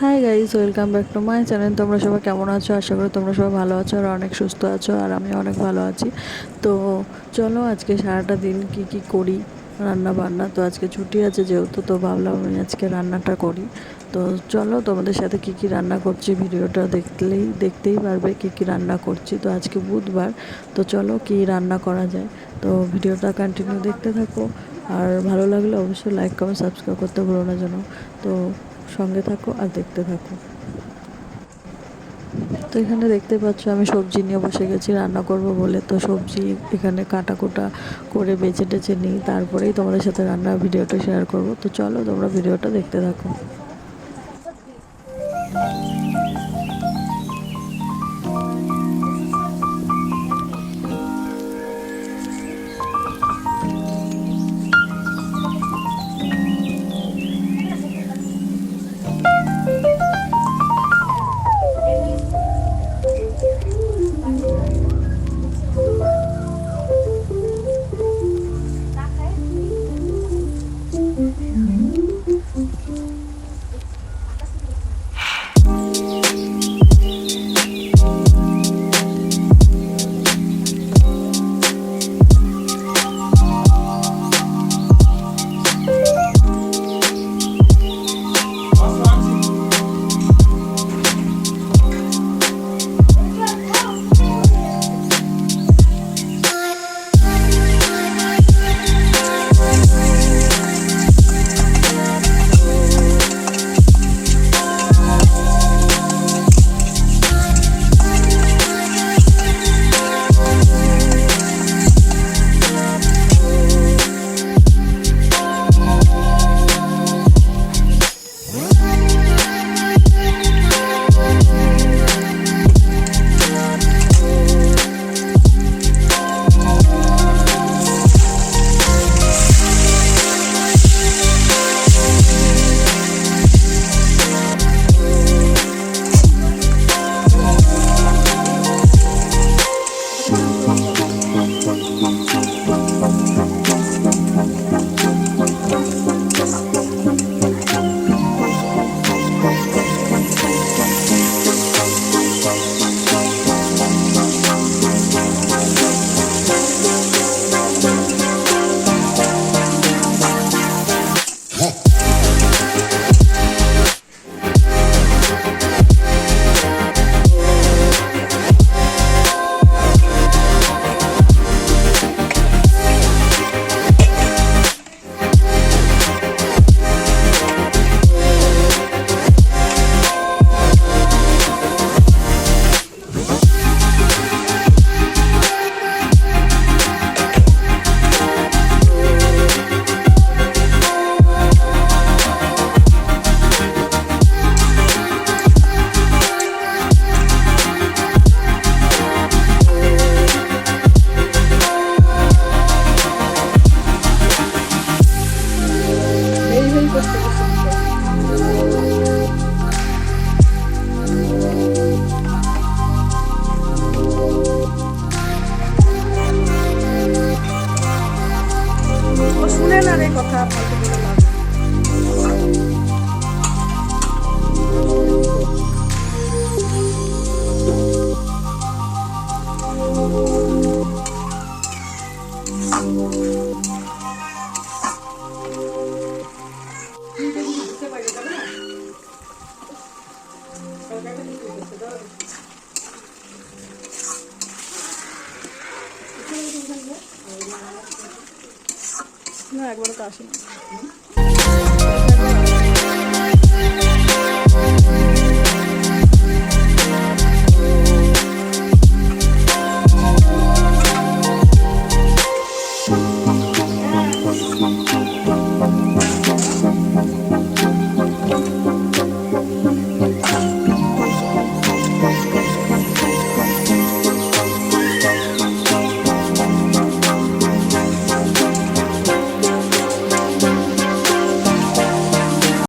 Hi guys welcome back to my channel তোমরা সবাই কেমন আছো? আশা করি তোমরা সবাই ভালো আছো আর অনেক সুস্থ আছো আর আমি অনেক ভালো আছি। তো চলো আজকে সারাটা দিন কি কি করি, রান্না বান্না। তো আজকে ছুটি আছে যেহেতু, তো ভাবলাম আমি আজকে রান্নাটা করি। তো চলো তোমাদের সাথে কি কি রান্না করছি ভিডিওটা দেখলেই, দেখতেই পারবে কি কি রান্না করছি। তো আজকে বুধবার, তো চলো কি রান্না করা যায়। তো ভিডিওটা কন্টিনিউ দেখতে থাকো। আর ভালো লাগলে অবশ্যই লাইক কমেন্ট সাবস্ক্রাইব করতে ভুলো না যেন। তো সঙ্গে থাকো আর দেখতে থাকো। তো এখানে দেখতে পাচ্ছ, আমি সবজি নিয়ে বসে গেছি, রান্না করব বলে। তো সবজি এখানে কাটা কোটা করে বেছে টেছে নিই, তারপরেই তোমাদের সাথে রান্নার ভিডিওটা শেয়ার করব। তো চলো তোমরা ভিডিওটা দেখতে থাকো। না একবারও তো আসেনি।